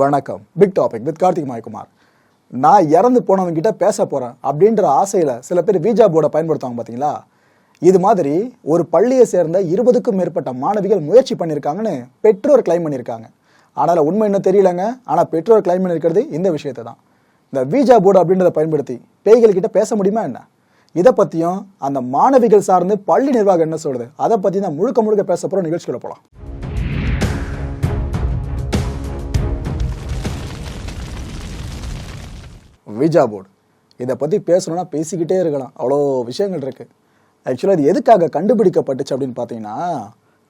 வணக்கம். Big topic with Karthik Mayakumar. நான் இறந்து போனவங்கிட்ட பேச போகிறேன் அப்படின்ற ஆசையில் சில பேர் வீஜா போர்டை பயன்படுத்துவாங்க பார்த்தீங்களா இது மாதிரி ஒரு பள்ளியை சேர்ந்த இருபதுக்கும் மேற்பட்ட மாணவிகள் முயற்சி பண்ணியிருக்காங்கன்னு பெற்றோர் கிளைம் பண்ணியிருக்காங்க. ஆனால் உண்மை இன்னும் தெரியலங்க. ஆனால் பெற்றோர் கிளைம் பண்ணியிருக்கிறது இந்த விஷயத்தை தான். இந்த வீஜா போர்டு அப்படின்றத பயன்படுத்தி பேய்கள் கிட்ட பேச முடியுமா என்ன? இதை பற்றியும் அந்த மாணவிகள் சார்ந்து பள்ளி நிர்வாகம் என்ன சொல்கிறது அதை பற்றி தான் முழுக்க முழுக்க பேச போகிற நிகழ்ச்சிகளை போகலாம் விஜா போர்டு இதை பற்றி பேசணும்னா பேசிக்கிட்டே இருக்கலாம். அவ்வளோ விஷயங்கள் இருக்கு. ஆக்சுவலாக இது எதுக்காக கண்டுபிடிக்கப்பட்டுச்சு அப்படின்னு பார்த்தீங்கன்னா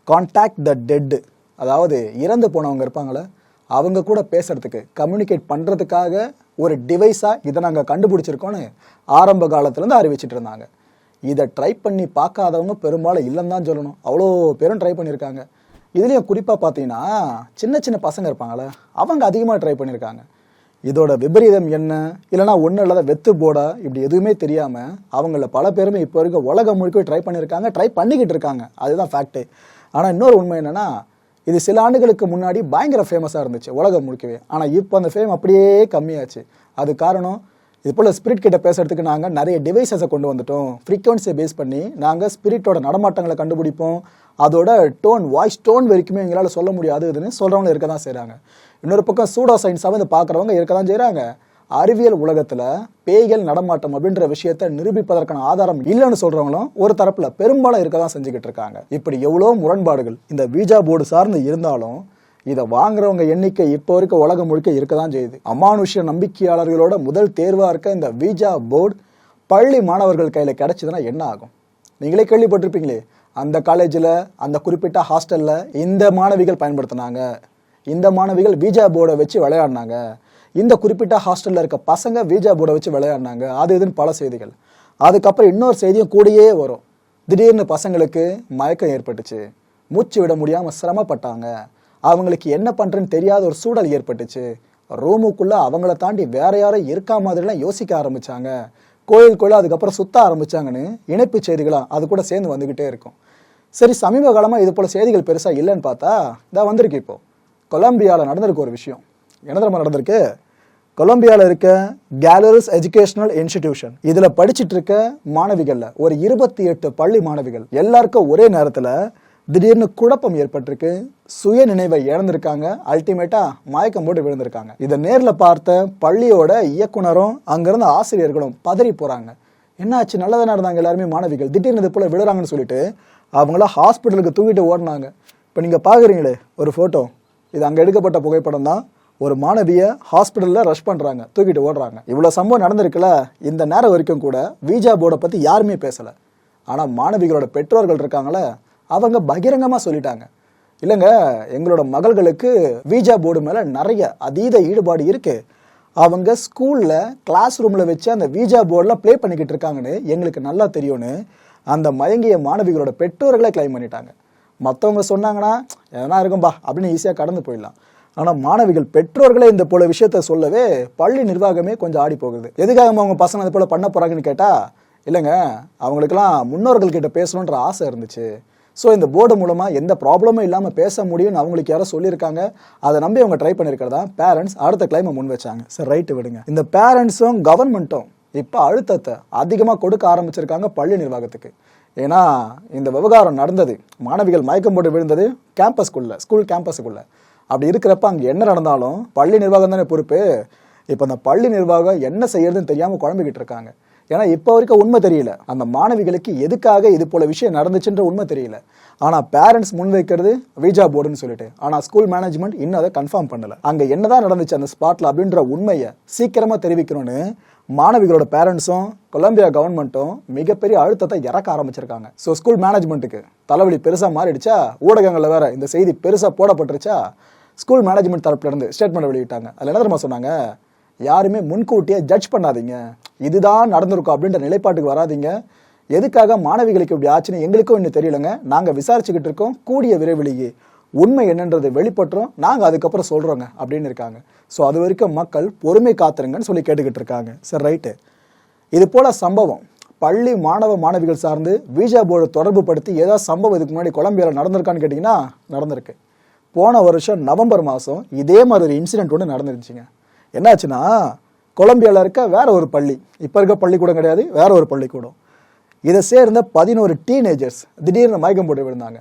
கான்டாக்ட் த டெட்டு அதாவது இறந்து போனவங்க இருப்பாங்களே அவங்க கூட பேசுறதுக்கு கம்யூனிகேட் பண்ணுறதுக்காக ஒரு டிவைஸாக இதை நாங்கள் கண்டுபிடிச்சிருக்கோன்னு ஆரம்ப காலத்துலேருந்து அறிவிச்சிட்டு இருந்தாங்க. இதை ட்ரை பண்ணி பார்க்காதவங்க பெரும்பாலும் இல்லைன்னு தான் சொல்லணும். அவ்வளோ பேரும் ட்ரை பண்ணியிருக்காங்க. இதுலேயும் குறிப்பாக பார்த்தீங்கன்னா சின்ன சின்ன பசங்க இருப்பாங்களே அவங்க அதிகமாக ட்ரை பண்ணியிருக்காங்க. இதோட விபரீதம் என்ன? இல்லைனா ஒன்றும் இல்லாத வெத்து போடா? இப்படி எதுவுமே தெரியாமல் அவங்கள பல பேருமே இப்போ இருக்க உலகம் முழுக்க ட்ரை பண்ணியிருக்காங்க ட்ரை பண்ணிக்கிட்டு இருக்காங்க. அதுதான் ஃபேக்ட்டு ஆனால் இன்னொரு உண்மை என்னன்னா இது சில ஆண்டுகளுக்கு முன்னாடி பயங்கர ஃபேமஸாக இருந்துச்சு உலகம் முழுக்கவே. ஆனால் இப்போ அந்த ஃபேம் அப்படியே கம்மியாச்சு. அது காரணம் இது போல் ஸ்பிரிட் கிட்ட பேசுறதுக்கு நாங்கள் நிறைய டிவைசஸை கொண்டு வந்துட்டோம். ஃப்ரீக்வன்சியை பேஸ் பண்ணி நாங்கள் ஸ்பிரிட்டோட நடமாட்டங்களை கண்டுபிடிப்போம். அதோட டோன் வாய்ஸ் டோன் வரைக்குமே எங்களால் சொல்ல முடியாது இதுன்னு சொல்கிறவங்க இருக்க தான் செய்கிறாங்க இன்னொரு பக்கம் சூடோ சயின்ஸாக இதை பார்க்குறவங்க இருக்க தான் செய்கிறாங்க அறிவியல் உலகத்தில் பேய்கள் நடமாட்டம் அப்படின்ற விஷயத்தை நிரூபிப்பதற்கான ஆதாரம் இல்லைன்னு சொல்கிறவங்களும் ஒரு தரப்பில் பெரும்பாலும் இருக்க தான் செஞ்சுக்கிட்டு இருக்காங்க. இப்படி எவ்வளோ முரண்பாடுகள் இந்த வீஜா போர்டு சார்ந்து இருந்தாலும் இதை வாங்குறவங்க எண்ணிக்கை இப்போ இருக்க உலகம் முழுக்க இருக்க தான் செய்யுது. அமானுஷ்ய நம்பிக்கையாளர்களோட முதல் தேர்வாக இருக்க இந்த வீஜா போர்டு பள்ளி மாணவர்கள் கையில் கிடச்சிதுன்னா என்ன ஆகும்? நீங்களே கேள்விப்பட்டிருப்பீங்களே அந்த காலேஜில் அந்த குறிப்பிட்ட ஹாஸ்டலில் இந்த மாணவிகள் பயன்படுத்தினாங்க. இந்த மாணவிகள் வீஜா போர்டை வச்சு விளையாடினாங்க. இந்த குறிப்பிட்ட ஹாஸ்டலில் இருக்க பசங்க வீஜா போர்டை வச்சு விளையாடினாங்க. அது இதுன்னு பல செய்திகள். அதுக்கப்புறம் இன்னொரு செய்தியும் கூடயே வரும். திடீர்னு பசங்களுக்கு மயக்கம் ஏற்பட்டுச்சு. மூச்சு விட முடியாமல் சிரமப்பட்டாங்க. அவங்களுக்கு என்ன பண்ணுறேன்னு தெரியாத ஒரு சூழல் ஏற்பட்டுச்சு. ரூமுக்குள்ளே அவங்கள தாண்டி வேற யாரும் இருக்கா மாதிரிலாம் யோசிக்க ஆரம்பித்தாங்க கோயிலுக்குள்ளே அதுக்கப்புறம் சுத்த ஆரம்பித்தாங்கன்னு இணைப்பு செய்திகளாக அது கூட சேர்ந்து வந்துக்கிட்டே இருக்கும். சரி சமீப காலமாக இது போல் செய்திகள் பெருசாக இல்லைன்னு பார்த்தா இதாக வந்திருக்கு இப்போது கொலம்பியாவில் நடந்திருக்கு ஒரு விஷயம். என்ன தரமாக நடந்திருக்கு? கொலம்பியாவில் இருக்க கேலரிஸ் எஜுகேஷனல் இன்ஸ்டிடியூஷன் இதில் படிச்சிட்டு இருக்க மாணவிகளில் ஒரு இருபத்தி எட்டு பள்ளி மாணவிகள் எல்லாருக்கும் ஒரே நேரத்தில் திடீர்னு குழப்பம் ஏற்பட்டிருக்கு. சுய நினைவை இழந்திருக்காங்க. அல்டிமேட்டா மயக்கம் போட்டு விழுந்திருக்காங்க. இதை நேரில் பார்த்த பள்ளியோட இயக்குனரும் அங்கிருந்த ஆசிரியர்களும் பதறி போறாங்க. என்னாச்சு? நல்லதாக நடந்தாங்க எல்லாருமே மாணவிகள். திடீர்னு இது போல விழுறாங்கன்னு சொல்லிட்டு அவங்கள ஹாஸ்பிட்டலுக்கு தூக்கிட்டு ஓடினாங்க. இப்போ நீங்கள் பார்க்குறீங்களே ஒரு ஃபோட்டோ இது அங்கே எடுக்கப்பட்ட புகைப்படம் தான். ஒரு மாணவியை ஹாஸ்பிட்டலில் ரஷ் பண்ணுறாங்க தூக்கிட்டு ஓடுறாங்க. இவ்வளோ சம்பவம் நடந்திருக்குல்ல? இந்த நேரம் வரைக்கும் கூட வீஜா போர்டை பற்றி யாருமே பேசலை. ஆனால் மாணவிகளோட பெற்றோர்கள் இருக்காங்களே அவங்க பகிரங்கமாக சொல்லிட்டாங்க. இல்லைங்க எங்களோட மகள்களுக்கு வீஜா போர்டு மேலே நிறைய அதீத ஈடுபாடு இருக்கு. அவங்க ஸ்கூலில் கிளாஸ் ரூமில் வச்சு அந்த வீஜா போர்டில் ப்ளே பண்ணிக்கிட்டு இருக்காங்கன்னு எங்களுக்கு நல்லா தெரியும்னு அந்த மயங்கிய மாணவிகளோட பெற்றோர்களே கிளைம் பண்ணிட்டாங்க. மற்றவங்க சொன்னாங்கன்னா எதனா இருக்கும்பா அப்படின்னு ஈஸியாக கடந்து போயிடலாம். ஆனால் மாணவிகள் பெற்றோர்களே இந்த போல விஷயத்த சொல்லவே பள்ளி நிர்வாகமே கொஞ்சம் ஆடி போகுது. எதுக்காக அவங்க பசங்க அது போல் பண்ண போகிறாங்கன்னு கேட்டால் இல்லைங்க அவங்களுக்கெல்லாம் முன்னோர்கள் கிட்ட பேசணுன்ற ஆசை இருந்துச்சு. ஸோ இந்த போர்டு மூலமாக எந்த ப்ராப்ளமும் இல்லாமல் பேச முடியும்னு அவங்களுக்கு யாரோ சொல்லியிருக்காங்க. அதை நம்பி அவங்க ட்ரை பண்ணியிருக்கிறதா? பேரண்ட்ஸ் அடுத்த கிளைமை முன் வச்சாங்க. சரி ரைட்டு விடுங்க. இந்த பேரண்ட்ஸும் கவர்மெண்ட்டும் இப்போ அழுத்தத்தை அதிகமாக கொடுக்க ஆரம்பிச்சிருக்காங்க பள்ளி நிர்வாகத்துக்கு. ஏன்னா இந்த விவகாரம் நடந்தது. மாணவிகள் மயக்கம் போட்டு விழுந்தது கேம்பஸ்குள்ளே ஸ்கூல் கேம்பஸுக்குள்ளே அப்படி இருக்கிறப்ப அங்கே என்ன நடந்தாலும் பள்ளி நிர்வாகம் தானே பொறுப்பு. இப்போ அந்த பள்ளி நிர்வாகம் என்ன செய்யறதுன்னு தெரியாமல் குழம்பிக்கிட்டு இருக்காங்க. ஏன்னா இப்போ வரைக்கும் உண்மை தெரியல. அந்த மாணவிகளுக்கு எதுக்காக இது போல விஷயம் நடந்துச்சுன்ற உண்மை தெரியல. ஆனால் பேரண்ட்ஸ் முன்வைக்கிறது வீஜா போர்டுன்னு சொல்லிட்டு. ஆனால் ஸ்கூல் மேனேஜ்மெண்ட் இன்னும் அதை கன்ஃபார்ம் பண்ணல. அங்கே என்னதான் நடந்துச்சு அந்த ஸ்பாட்ல அப்படின்ற உண்மையை சீக்கிரமாக தெரிவிக்கணும்னு மாணவிகளோட பேரண்ட்ஸும் கொலம்பியா கவர்மெண்ட்டும் மிகப்பெரிய அழுத்தத்தை இறக்க ஆரம்பிச்சிருக்காங்க. ஸோ ஸ்கூல் மேனேஜ்மெண்ட்டுக்கு தலைவலி பெருசாக மாறிடுச்சா? ஊடகங்களில் வேற இந்த செய்தி பெருசாக போடப்பட்டுருச்சா? ஸ்கூல் மேனேஜ்மெண்ட் தரப்புலேருந்து ஸ்டேட்மெண்ட் வெளியிட்டாங்க. அதில் என்ன தெரியுமா சொன்னாங்க? யாருமே முன்கூட்டியே ஜட்ஜ் பண்ணாதீங்க. இதுதான் நடந்திருக்கும் அப்படின்ற நிலைப்பாட்டுக்கு வராதீங்க. எதுக்காக மாணவிகளுக்கு இப்படி ஆச்சுன்னு எங்களுக்கும் இன்னும் தெரியலங்க. நாங்கள் விசாரிச்சுக்கிட்டு இருக்கோம். கூடிய விரைவிலேயே உண்மை என்னன்றது வெளிப்பட்டுரும். நாங்கள் அதுக்கப்புறம் சொல்கிறோங்க அப்படின்னு இருக்காங்க. ஸோ அது வரைக்கும் மக்கள் பொறுமை காத்துருங்கன்னு சொல்லி கேட்டுக்கிட்டு இருக்காங்க. சரி ரைட்டு இது போல சம்பவம். பள்ளி மாணவ மாணவிகள் சார்ந்து வீஜா போர்டு தொடர்பு படுத்தி ஏதாவது சம்பவம் இதுக்கு முன்னாடி கொலம்பியாவில் நடந்திருக்கான்னு கேட்டிங்கன்னா நடந்திருக்கு. போன வருஷம் நவம்பர் மாதம் இதே மாதிரி ஒரு இன்சிடென்ட் ஒன்று நடந்துருந்துச்சுங்க. என்னாச்சுன்னா கொலம்பியாவில் இருக்க வேற ஒரு பள்ளி. இப்போ இருக்க பள்ளிக்கூடம் கிடையாது வேற ஒரு பள்ளிக்கூடம். இதை சேர்ந்த பதினோரு டீனேஜர்ஸ் திடீர்னு மயக்கம் போட்டு விழுந்தாங்க.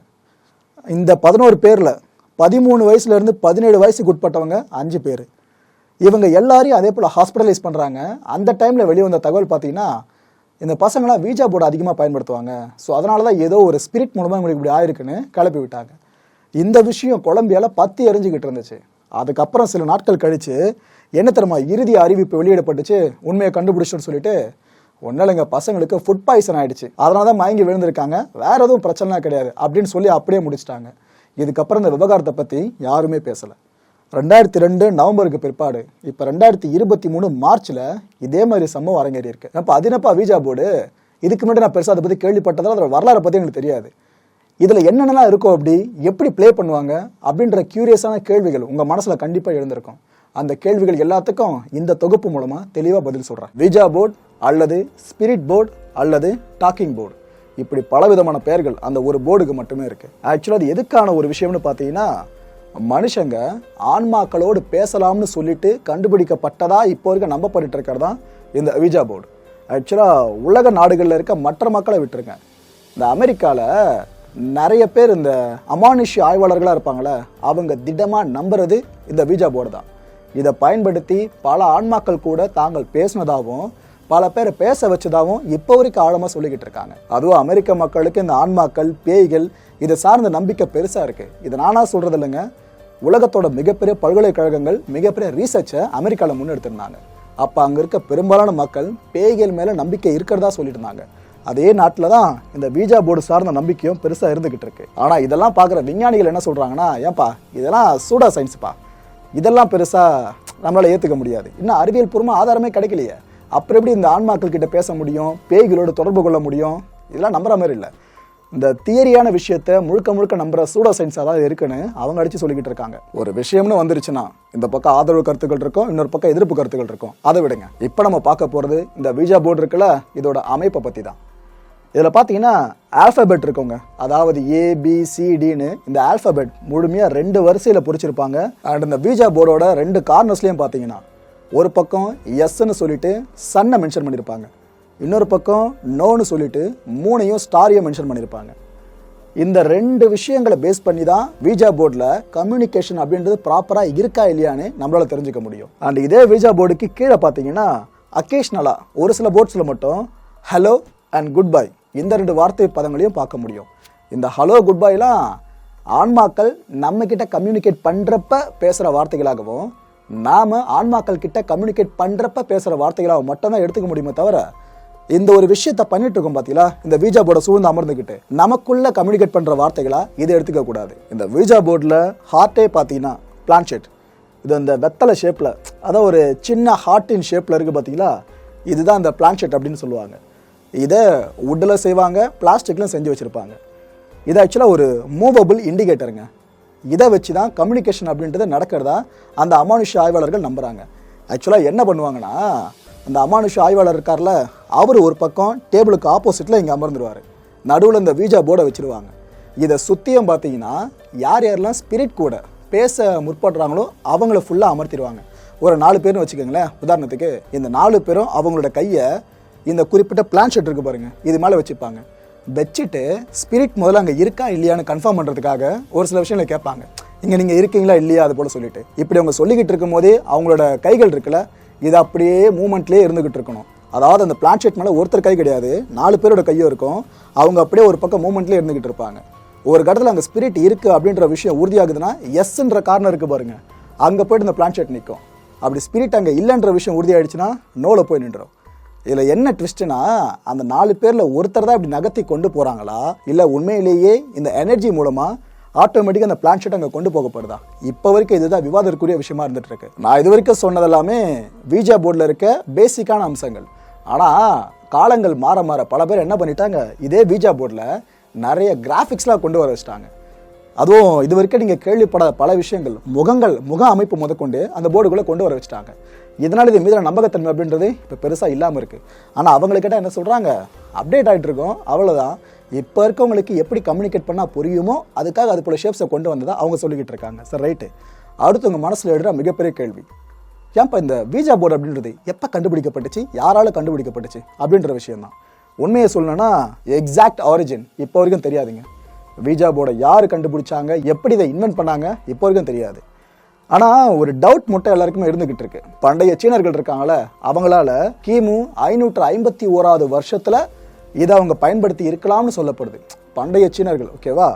இந்த பதினோரு பேரில் பதிமூணு வயசுலேருந்து பதினேழு வயசுக்கு உட்பட்டவங்க அஞ்சு பேர். இவங்க எல்லாரையும் அதே போல் ஹாஸ்பிட்டலைஸ் பண்ணுறாங்க அந்த டைமில் வெளியே வந்த தகவல் பார்த்தீங்கன்னா இந்த பசங்களாம் வீஜா போர்டு அதிகமாக பயன்படுத்துவாங்க. ஸோ அதனால தான் ஏதோ ஒரு ஸ்பிரிட் மூலமாக இவங்களுக்கு இப்படி ஆயிருக்குன்னு கிளப்பி விட்டாங்க. இந்த விஷயம் கொலம்பியாவில் பற்றி எரிஞ்சுக்கிட்டு இருந்துச்சு. அதுக்கப்புறம் சில நாட்கள் கழித்து என்ன தெரியுமா இறுதி அறிவிப்பு வெளியிடப்பட்டுச்சு உண்மையை கண்டுபிடிச்சோன்னு சொல்லிட்டு ஒன்றும் இல்லைங்க பசங்களுக்கு ஃபுட் பாய்சன் ஆயிடுச்சு. அதனால தான் மயங்கி விழுந்திருக்காங்க. வேற எதுவும் பிரச்சனைலாம் கிடையாது. அப்படின்னு சொல்லி அப்படியே முடிச்சிட்டாங்க. இதுக்கப்புறம் இந்த விவகாரத்தை பற்றி யாருமே பேசலை. ரெண்டாயிரத்தி ரெண்டு நவம்பருக்கு பிற்பாடு இப்போ ரெண்டாயிரத்தி இருபத்தி மூணு மார்ச்சில் இதே மாதிரி சம்பவம் அரங்கேறி இருக்கு அப்போ அதினப்பா வீஜா போர்டு இதுக்கு முன்னாடி நான் பெருசாக அதை பற்றி கேள்விப்பட்டதால் அதோட வரலாறு பற்றி எனக்கு தெரியாது. இதில் என்னென்னலாம் இருக்கும் அப்படி எப்படி ப்ளே பண்ணுவாங்க அப்படின்ற க்யூரியஸான கேள்விகள் உங்கள் மனசில் கண்டிப்பாக எழுந்திருக்கும். அந்த கேள்விகள் எல்லாத்துக்கும் இந்த தொகுப்பு மூலமாக தெளிவாக பதில் சொல்கிறேன் விஜா போர்டு அல்லது ஸ்பிரிட் போர்டு அல்லது டாக்கிங் போர்டு இப்படி பலவிதமான பெயர்கள் அந்த ஒரு போர்டுக்கு மட்டுமே இருக்குது ஆக்சுவலாக அது எதுக்கான ஒரு விஷயம்னு பார்த்தீங்கன்னா மனுஷங்க ஆன்மாக்களோடு பேசலாம்னு சொல்லிட்டு கண்டுபிடிக்கப்பட்டதா இப்போ இருக்க நம்பப்பட்டு இருக்கிறது தான் இந்த விஜா போர்டு ஆக்சுவலாக உலக நாடுகளில் இருக்க மற்ற மக்களை விட்டுருங்க இந்த அமெரிக்காவில் நிறைய பேர் இந்த அமானுஷி ஆய்வாளர்களாக இருப்பாங்களே அவங்க திடமாக நம்புறது இந்த வீஜா போர்டு தான். இதை பயன்படுத்தி பல ஆன்மாக்கள் கூட தாங்கள் பேசினதாகவும் பல பேரை பேச வச்சதாகவும் இப்போ வரைக்கும் ஆழமாக சொல்லிக்கிட்டு இருக்காங்க. அதுவும் அமெரிக்க மக்களுக்கு இந்த ஆன்மாக்கள் பேய்கள் இதை சார்ந்த நம்பிக்கை பெருசாக இருக்குது இதை நானாக சொல்கிறது இல்லைங்க. உலகத்தோட மிகப்பெரிய பல்கலைக்கழகங்கள் மிகப்பெரிய ரீசர்ச்சை அமெரிக்காவில் முன்னெடுத்திருந்தாங்க. அப்போ அங்கே இருக்க பெரும்பாலான மக்கள் பேய்கள் மேலே நம்பிக்கை இருக்கிறதா சொல்லிட்டு இருந்தாங்க. அதே நாட்டில் தான் இந்த வீஜா போர்டு சார்ந்த நம்பிக்கையும் பெருசாக இருந்துக்கிட்டு இருக்கு. ஆனால் இதெல்லாம் பார்க்குற விஞ்ஞானிகள் என்ன சொல்கிறாங்கன்னா ஏன்பா இதெல்லாம் சூடா சயின்ஸ்ப்பா. இதெல்லாம் பெருசாக நம்மளால் ஏற்றுக்க முடியாது. இன்னும் அறிவியல் பூர்வமாக ஆதாரமே கிடைக்கலையே. அப்புறம் எப்படி இந்த ஆன்மாக்கள் கிட்ட பேச முடியும்? பேய்களோட தொடர்பு கொள்ள முடியும்? இதெல்லாம் நம்புற மாதிரி இல்லை. இந்த தியரியான விஷயத்த முழுக்க முழுக்க நம்புற சூடோ சயின்ஸாக தான் இருக்குன்னு அவங்க அடிச்சு சொல்லிக்கிட்டு இருக்காங்க. ஒரு விஷயம்னு வந்துருச்சுன்னா இந்த பக்கம் ஆதரவு கருத்துக்கள் இருக்கும் இன்னொரு பக்கம் எதிர்ப்பு கருத்துக்கள் இருக்கும். அதை விடுங்க. இப்போ நம்ம பார்க்க போகிறது இந்த விஜா போர்டு இருக்குல்ல இதோட அமைப்பை பற்றி தான் இதில் பார்த்தீங்கன்னா ஆல்ஃபபெட் இருக்குங்க. அதாவது ஏபிசிடின்னு இந்த ஆல்ஃபபெட் முழுமையாக ரெண்டு வரிசையில் பிடிச்சிருப்பாங்க அண்ட் இந்த வீஜா போர்டோட ரெண்டு கார்னர்ஸ்லையும் பார்த்தீங்கன்னா ஒரு பக்கம் எஸ்ன்னு சொல்லிட்டு சன்னை மென்ஷன் பண்ணியிருப்பாங்க இன்னொரு பக்கம் நோன்னு சொல்லிட்டு மூணையும் ஸ்டாரையும் மென்ஷன் பண்ணியிருப்பாங்க இந்த ரெண்டு விஷயங்களை பேஸ் பண்ணி தான் வீஜா போர்டில் கம்யூனிகேஷன் அப்படின்றது ப்ராப்பராக இருக்கா இல்லையான்னு நம்மளால் தெரிஞ்சுக்க முடியும். அண்ட் இதே வீஜா போர்டுக்கு கீழே பார்த்தீங்கன்னா அக்கேஷ்னலாக ஒரு சில போர்ட்ஸில் மட்டும் ஹலோ அண்ட் குட் பை இந்த ரெண்டு வார்த்தை பதங்களையும் பார்க்க முடியும். இந்த ஹலோ குட் பைலாம் ஆன்மாக்கள் நம்ம கிட்ட கம்யூனிகேட் பண்ணுறப்ப பேசுகிற வார்த்தைகளாகவும் நாம் ஆன்மாக்கள் கிட்ட கம்யூனிகேட் பண்ணுறப்ப பேசுகிற வார்த்தைகளாக மட்டும்தான் எடுத்துக்க முடியுமே தவிர இந்த ஒரு விஷயத்த பண்ணிட்டு இருக்கோம் பார்த்தீங்களா இந்த வீஜா போர்டை சூழ்ந்து அமர்ந்துக்கிட்டு நமக்குள்ள கம்யூனிகேட் பண்ணுற வார்த்தைகளா இதை எடுத்துக்க கூடாது. இந்த வீஜா போர்டில் ஹார்ட்டே பார்த்தீங்கன்னா பிளான்ஷெட் இது இந்த வெத்தலை ஷேப்பில் அதான் ஒரு சின்ன ஹார்ட்டின் ஷேப்பில் இருக்குது பார்த்தீங்களா இதுதான் இந்த பிளான்ஷெட் அப்படின்னு சொல்லுவாங்க. இதை உட்டில் செய்வாங்க பிளாஸ்டிக்லையும் செஞ்சு வச்சுருப்பாங்க. இது ஆக்சுவலாக ஒரு மூவபிள் இண்டிகேட்டருங்க இதை வச்சு தான் கம்யூனிகேஷன் அப்படின்றது நடக்கிறதா அந்த அமானுஷ ஆய்வாளர்கள் நம்புகிறாங்க ஆக்சுவலாக என்ன பண்ணுவாங்கன்னா அந்த அமானுஷ ஆய்வாளர் இருக்கார்ல அவர் ஒரு பக்கம் டேபிளுக்கு ஆப்போசிட்டில் இங்கே அமர்ந்துருவார். நடுவில் இந்த வீஜா போர்டை வச்சுருவாங்க. இதை சுற்றியும் பார்த்தீங்கன்னா யார் யாரெல்லாம் ஸ்பிரிட் கூட பேச முற்படுறாங்களோ அவங்கள ஃபுல்லாக அமர்த்திடுவாங்க ஒரு நாலு பேர்னு வச்சுக்கோங்களேன் உதாரணத்துக்கு இந்த நாலு பேரும் அவங்களோட கையை இந்த குறிப்பிட்ட பிளான்ஷெட் இருக்கு பாருங்க. இது மேலே வச்சுப்பாங்க. வச்சுட்டு ஸ்பிரிட் முதல்ல அங்கே இருக்கா இல்லையான்னு கன்ஃபார்ம் பண்ணுறதுக்காக ஒரு சில விஷயங்களை கேட்பாங்க. இங்கே நீங்கள் இருக்கீங்களா இல்லையா அது போல் சொல்லிட்டு. இப்படி அவங்க சொல்லிக்கிட்டு இருக்கும் போதே அவங்களோட கைகள் இருக்குல்ல இது அப்படியே மூமெண்ட்லேயே இருந்துக்கிட்டு இருக்கணும். அதாவது அந்த பிளான்ஷெட் மேலே ஒருத்தர் கை கிடையாது நாலு பேரோட கையும் இருக்கும். அவங்க அப்படியே ஒரு பக்கம் மூமெண்ட்லேயே இருந்துக்கிட்டு இருப்பாங்க. ஒரு கட்டத்தில் அங்கே ஸ்பிரிட் இருக்குது அப்படின்ற விஷயம் உறுதியாகுதுன்னா எஸ்ன்ற காரணம் இருக்குது பாருங்கள் அங்கே போயிட்டு இந்த பிளான்ஷெட் நிற்கும் அப்படி ஸ்பிரிட் அங்கே இல்லைன்ற விஷயம் உறுதியாயிடுச்சுன்னா நோல போய் நின்றோம். இதில் என்ன ட்விஸ்ட்னா அந்த நாலு பேரில் ஒருத்தர் தான் இப்படி நகர்த்தி கொண்டு போகிறாங்களா இல்லை உண்மையிலேயே இந்த எனர்ஜி மூலமாக ஆட்டோமேட்டிக்காக அந்த பிளான் ஷீட் அங்கே கொண்டு போகப்படுதா? இப்போ வரைக்கும் இதுதான் விவாதத்துக்குரிய விஷயமா இருந்துட்டு இருக்கு. நான் இது வரைக்கும் சொன்னதெல்லாமே விஜா போர்டில் இருக்க பேசிக்கான அம்சங்கள். ஆனால் காலங்கள் மாற மாற பல பேர் என்ன பண்ணிட்டாங்க? இதே விஜா போர்டில் நிறைய கிராஃபிக்ஸ்லாம் கொண்டு வர வச்சிட்டாங்க. அதுவும் இது வரைக்கும் நீங்கள் கேள்விப்படாத பல விஷயங்கள். முகங்கள் முக அமைப்பு முதற்கொண்டு அந்த போர்டுக்குள்ளே கொண்டு வர வச்சுட்டாங்க. இதனால் இது மீதான நம்பகத்தன்மை அப்படின்றது இப்போ பெருசாக இல்லாமல் இருக்குது ஆனால் அவங்களுக்கு கேட்டால் என்ன சொல்கிறாங்க அப்டேட் ஆகிட்டு இருக்கோம். அவ்வளோதான் இப்போ இருக்கவங்களுக்கு எப்படி கம்யூனிகேட் பண்ணால் புரியுமோ அதுக்காக அது போல் ஷேப்ஸை கொண்டு வந்ததாக அவங்க சொல்லிக்கிட்டு இருக்காங்க. சார் ரைட்டு அடுத்து உங்கள் மனசில் எழுற மிகப்பெரிய கேள்வி. ஏன்ப்பா இந்த வீஜா போர்டு அப்படின்றது எப்போ கண்டுபிடிக்கப்பட்டுச்சு? யாரால் கண்டுபிடிக்கப்பட்டுச்சு? அப்படின்ற விஷயம் தான் உண்மையை சொல்லணும்னா எக்ஸாக்ட் ஆரிஜின் இப்போ வரைக்கும் தெரியாதுங்க. வீஜா போர்டை யார் கண்டுபிடிச்சாங்க? எப்படி இதை இன்வென்ட் பண்ணாங்க? இப்போ வரைக்கும் தெரியாது. ஆனால் ஒரு டவுட் மட்டும் எல்லாருக்குமே இருந்துகிட்டு இருக்கு. பண்டைய சீனர்கள் இருக்காங்களே அவங்களால கிமு ஐநூற்று ஐம்பத்தி ஓராவது வருஷத்தில் இதை அவங்க பயன்படுத்தி இருக்கலாம்னு சொல்லப்படுது. பண்டைய சீனர்கள் ஓகேவா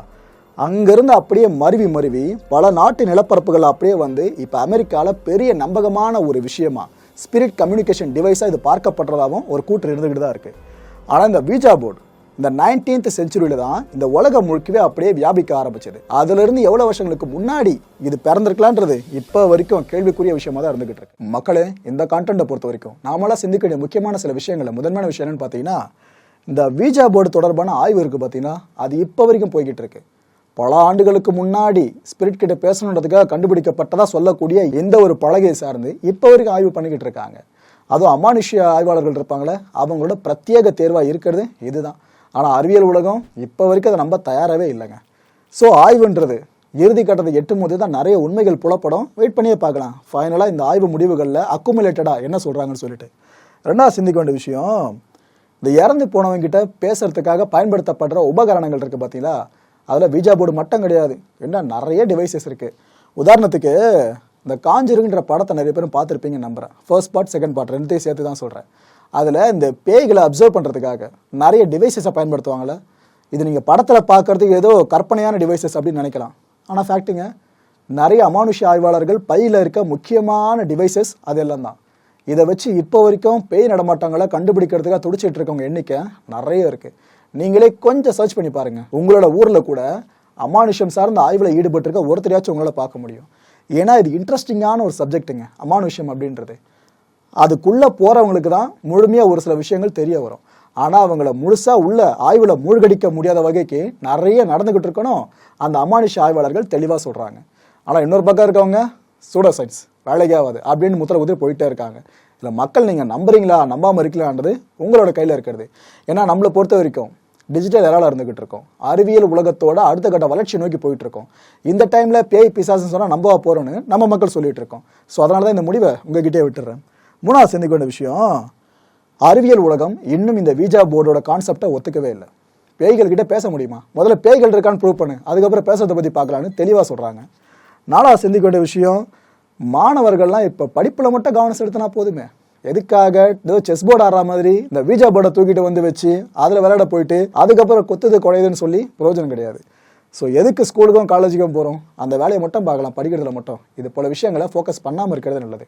அங்கிருந்து அப்படியே மருவி மருவி பல நாட்டு நிலப்பரப்புகள் அப்படியே வந்து இப்போ அமெரிக்காவில் பெரிய நம்பகமான ஒரு விஷயமா ஸ்பிரிட் கம்யூனிகேஷன் டிவைஸாக இது பார்க்கப்படுறதாகவும் ஒரு கூற்று இருந்துக்கிட்டு தான் இருக்குது ஆனால் இந்த வீஜா போர்டு இந்த நைன்டீன்த் செஞ்சுரியில தான் இந்த உலகம் முழுக்கவே அப்படியே வியாபிக்க ஆரம்பிச்சது. அதிலிருந்து எவ்வளவு வருஷங்களுக்கு முன்னாடி இது பிறந்திருக்கலான்றது இப்போ வரைக்கும் கேள்விக்குரிய விஷயமா தான் இருந்துகிட்டு இருக்கு. மக்களே இந்த கான்டென்ட்டை பொறுத்த வரைக்கும் நாமெல்லாம் சிந்திக்க வேண்டிய முக்கியமான சில விஷயங்களை முதன்மையான விஷயம் என்னன்னு பார்த்தீங்கன்னா இந்த வீஜா போர்டு தொடர்பான ஆய்வு இருக்கு பார்த்தீங்கன்னா அது இப்போ வரைக்கும் போய்கிட்டு இருக்கு. பல ஆண்டுகளுக்கு முன்னாடி ஸ்பிரிட் கிட்ட பேசணுன்றதுக்காக கண்டுபிடிக்கப்பட்டதா சொல்லக்கூடிய எந்த ஒரு பழகையை சார்ந்து இப்போ வரைக்கும் ஆய்வு பண்ணிக்கிட்டு இருக்காங்க. அதுவும் அமானுஷ்ய ஆய்வாளர்கள் இருப்பாங்களே அவங்களோட பிரத்யேக தேர்வாக இருக்கிறது இதுதான். ஆனால் அறிவியல் உலகம் இப்போ வரைக்கும் அதை நம்ப தயாராகவே இல்லைங்க. ஸோ ஆய்வுன்றது இறுதி கட்டத்தை எட்டும் போது தான் நிறைய உண்மைகள் புலப்படும். வெயிட் பண்ணியே பார்க்கலாம். ஃபைனலாக இந்த ஆய்வு முடிவுகளில் அக்குமுலேட்டடாக என்ன சொல்கிறாங்கன்னு சொல்லிட்டு. ரெண்டாவது சிந்திக்க வேண்டிய விஷயம் இந்த இறந்து போனவங்க கிட்ட பேசுறதுக்காக பயன்படுத்தப்படுற உபகரணங்கள் இருக்குது பார்த்தீங்களா அதில் பீஜா போர்டு மட்டும் கிடையாது. என்ன நிறைய டிவைசஸ் இருக்குது உதாரணத்துக்கு இந்த காஞ்சிருங்கிற படத்தை நிறைய பேரும் பார்த்துருப்பீங்க நம்புகிறேன் ஃபர்ஸ்ட் பார்ட் செகண்ட் பார்ட் ரெண்டையும் சேர்த்து தான் சொல்கிறேன் அதில் இந்த பேய்களை அப்சர்வ் பண்ணுறதுக்காக நிறைய டிவைசஸை பயன்படுத்துவாங்கள்ல இது நீங்கள் படத்தில் பார்க்கறதுக்கு ஏதோ கற்பனையான டிவைசஸ் அப்படின்னு நினைக்கலாம். ஆனால் ஃபேக்ட்டுங்க நிறைய அமானுஷ்ய ஆய்வாளர்கள் பையில் இருக்க முக்கியமான டிவைசஸ் அதெல்லாம் தான். இதை வச்சு இப்போ வரைக்கும் பேய் நடமாட்டங்களை கண்டுபிடிக்கிறதுக்காக துடிச்சிட்டு இருக்கவங்க எண்ணிக்கை நிறைய இருக்குது நீங்களே கொஞ்சம் சர்ச் பண்ணி பாருங்கள் உங்களோட ஊரில் கூட அமானுஷம் சார்ந்த ஆய்வில் ஈடுபட்டிருக்க ஒருத்தரையாச்சும் உங்களால் பார்க்க முடியும். ஏன்னா இது இன்ட்ரெஸ்டிங்கான ஒரு சப்ஜெக்ட்டுங்க அமானுஷம் அப்படின்றது. அதுக்குள்ளே போகிறவங்களுக்கு தான் முழுமையாக ஒரு சில விஷயங்கள் தெரிய வரும். ஆனால் அவங்கள முழுசாக உள்ள ஆய்வில் மூழ்கடிக்க முடியாத வகைக்கு நிறைய நடந்துக்கிட்டு இருக்கணும். அந்த அமானுஷ ஆய்வாளர்கள் தெளிவாக சொல்கிறாங்க ஆனால் இன்னொரு பக்கம் இருக்கவங்க சூடோ சயின்ஸ் வேலைக்கு ஆகாது அப்படின்னு முத்திர குதிரை போயிட்டே இருக்காங்க. இல்லை மக்கள் நீங்கள் நம்புறீங்களா நம்பாமல் இருக்கலான்றது உங்களோட கையில் இருக்கிறது. ஏன்னா நம்மளை பொறுத்த வரைக்கும் டிஜிட்டல் எரால இருந்துகிட்டு இருக்கோம். அறிவியல் உலகத்தோட அடுத்த கட்ட வளர்ச்சி நோக்கி போயிட்டு இருக்கோம். இந்த டைமில் பேய் பிசாசுன்னு சொன்னால் நம்பவா போகிறோன்னு நம்ம மக்கள் சொல்லிட்டு இருக்கோம். ஸோ அதனால தான் இந்த முடிவை உங்ககிட்டே விட்டுறேன். மூணாவது சிந்திக்க வேண்டிய விஷயம் அறிவியல் உலகம் இன்னும் இந்த வீஜா போர்டோட கான்செப்டை ஒத்துக்கவே இல்லை. பேய்கள் கிட்ட பேச முடியுமா? முதல்ல பேய்கள் இருக்கான்னு ப்ரூவ் பண்ணு. அதுக்கப்புறம் பேசுறதை பற்றி பார்க்கலான்னு தெளிவாக சொல்கிறாங்க நாலாவது சிந்திக்க வேண்டிய விஷயம் மாணவர்கள்லாம் இப்போ படிப்பில் மட்டும் கவனம் செலுத்தினா போதுமே. எதுக்காக? ஏதோ செஸ் போர்டு ஆடுற மாதிரி இந்த வீஜா போர்டை தூக்கிட்டு வந்து வச்சு அதில் விளையாட போயிட்டு அதுக்கப்புறம் கொத்துது குறையுதுன்னு சொல்லி பிரயோஜனம் கிடையாது. ஸோ எதுக்கு ஸ்கூலுக்கும் காலேஜுக்கும் போகிறோம் அந்த வேலையை மட்டும் பார்க்கலாம். படிக்கிறதுல மட்டும். இது போல விஷயங்களை ஃபோக்கஸ் பண்ணாமல் இருக்கிறது நல்லது.